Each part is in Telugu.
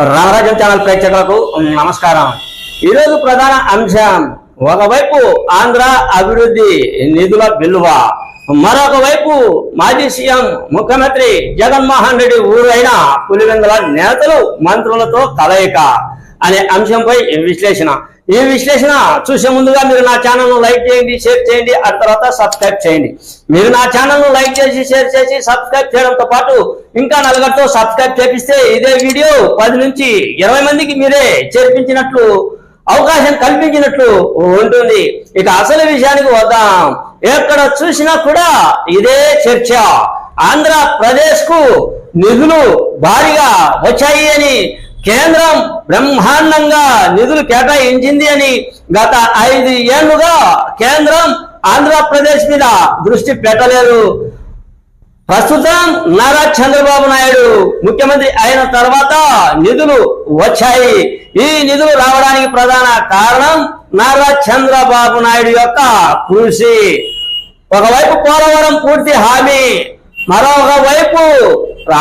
రామరాజం ఛానల్ ప్రేక్షకులకు నమస్కారం. ఈరోజు ప్రధాన అంశం ఒకవైపు ఆంధ్ర అభివృద్ధి నిధుల విలువ మరొక వైపు మాజీ సీఎం ముఖ్యమంత్రి జగన్మోహన్ రెడ్డి ఊరైన పులివెందుల నేతలు మంత్రులతో కలయిక అనే అంశంపై విశ్లేషణ. ఈ విశ్లేషణ చూసే ముందుగా మీరు నా ఛానల్ను లైక్ చేయండి షేర్ చేయండి ఆ తర్వాత సబ్స్క్రైబ్ చేయండి. మీరు నా ఛానల్ను లైక్ చేసి షేర్ చేసి సబ్స్క్రైబ్ చేయడంతో పాటు ఇంకా నలుగురితో సబ్స్క్రైబ్ చేపిస్తే ఇదే వీడియో పది నుంచి ఇరవై మందికి మీరే చేర్పించినట్లు అవకాశం కల్పించినట్లు ఉంటుంది. ఇక అసలు విషయానికి వద్దాం. ఎక్కడ చూసినా కూడా ఇదే చర్చ. ఆంధ్రప్రదేశ్కు నిధులు భారీగా వచ్చాయి అని కేంద్రం బ్రహ్మాండంగా నిధులు కేటాయించింది అని గత ఐదు ఏళ్ళుగా కేంద్రం ఆంధ్రప్రదేశ్ మీద దృష్టి పెట్టలేదు. ప్రస్తుతం నారా చంద్రబాబు నాయుడు ముఖ్యమంత్రి అయిన తర్వాత నిధులు వచ్చాయి. ఈ నిధులు రావడానికి ప్రధాన కారణం నారా చంద్రబాబు నాయుడు యొక్క కృషి. ఒకవైపు పోలవరం పూర్తి హామీ మరొక వైపు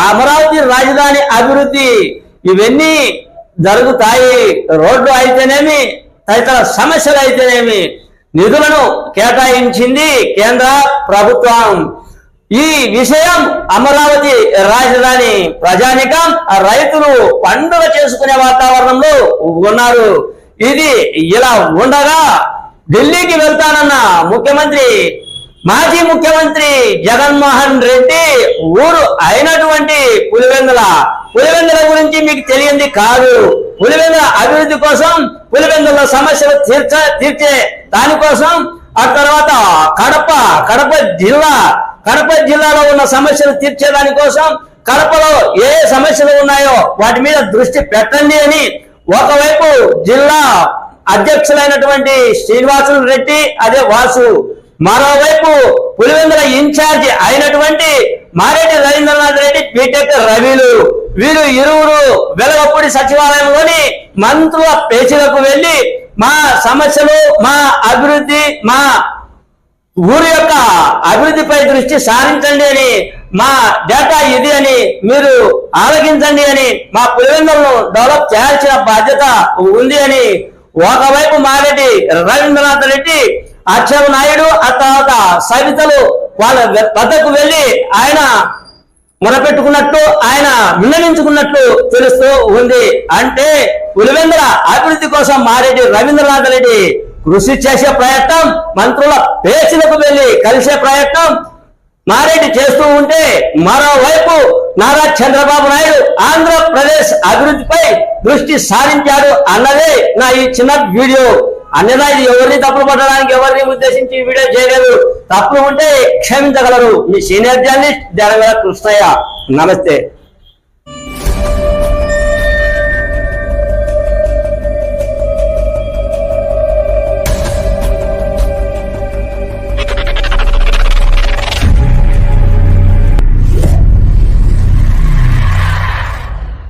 అమరావతి రాజధాని అభివృద్ధి. ఇవన్నీ జరుగుతాయి. రోడ్లు అయితేనేమి తదితర సమస్యలు అయితేనేమి నిధులను కేటాయించింది కేంద్ర ప్రభుత్వం. ఈ విషయం అమరావతి రాజధాని ప్రజానికం రైతులు పండుగ చేసుకునే వాతావరణంలో ఉన్నారు. ఇది ఇలా ఉండగా ఢిల్లీకి వెళ్తానన్న ముఖ్యమంత్రి మాజీ ముఖ్యమంత్రి జగన్మోహన్ రెడ్డి ఊరు అయినటువంటి పులివెందుల పులివెందుల గురించి మీకు తెలియంది కాదు. పులివెందుల అభివృద్ధి కోసం పులివెందుల సమస్యలు తీర్చ తీర్చే దానికోసం ఆ తర్వాత కడప కడప జిల్లా కడప జిల్లాలో ఉన్న సమస్యలు తీర్చే కోసం కడపలో ఏ సమస్యలు ఉన్నాయో వాటి మీద దృష్టి పెట్టండి అని ఒకవైపు జిల్లా అధ్యక్షులైనటువంటి శ్రీనివాసులు రెడ్డి అదే వాసు. మరోవైపు పులివెందుల ఇన్ఛార్జి అయినటువంటి మారెడ్డి బీటెక్ రవిలు. వీరు ఇరువురు వెలగపూడి సచివాలయంలోని మంత్రుల పేచీలకు వెళ్ళి మా సమస్యలు మా అభివృద్ధి మా ఊరి యొక్క అభివృద్ధిపై దృష్టి సారించండి అని మా డేటా ఇది అని మీరు ఆలోచించండి అని మా పులివెందులను డెవలప్ చేయాల్సిన బాధ్యత ఉంది అని ఒకవైపు మారెడ్డి రవీంద్రనాథ్ రెడ్డి అక్షవ్ నాయుడు ఆ తర్వాత సవితలు వాళ్ళ వద్దకు వెళ్ళి ఆయన మొరపెట్టుకున్నట్టు ఆయన విన్నవించుకున్నట్టు తెలుస్తూ ఉంది. అంటే పులివెందుల అభివృద్ధి కోసం మారెడ్డి రవీంద్రనాథ్ రెడ్డి కృషి చేసే ప్రయత్నం మంత్రుల పేచీలకు వెళ్ళి కలిసే ప్రయత్నం మారెడ్డి చేస్తూ ఉంటే మరోవైపు నారా చంద్రబాబు నాయుడు ఆంధ్రప్రదేశ్ అభివృద్ధిపై దృష్టి సారించాడు అన్నదే నా ఈ చిన్న వీడియో. అన్నదా ఇది ఎవరిని తప్పులు పట్టడానికి ఎవరిని ఉద్దేశించి ఈ వీడియో చేయలేదు? తప్పులు ఉంటే క్షమించగలరు. మీ సీనియర్ జర్నలిస్ట్ జరగల కృష్ణయ్య. నమస్తే.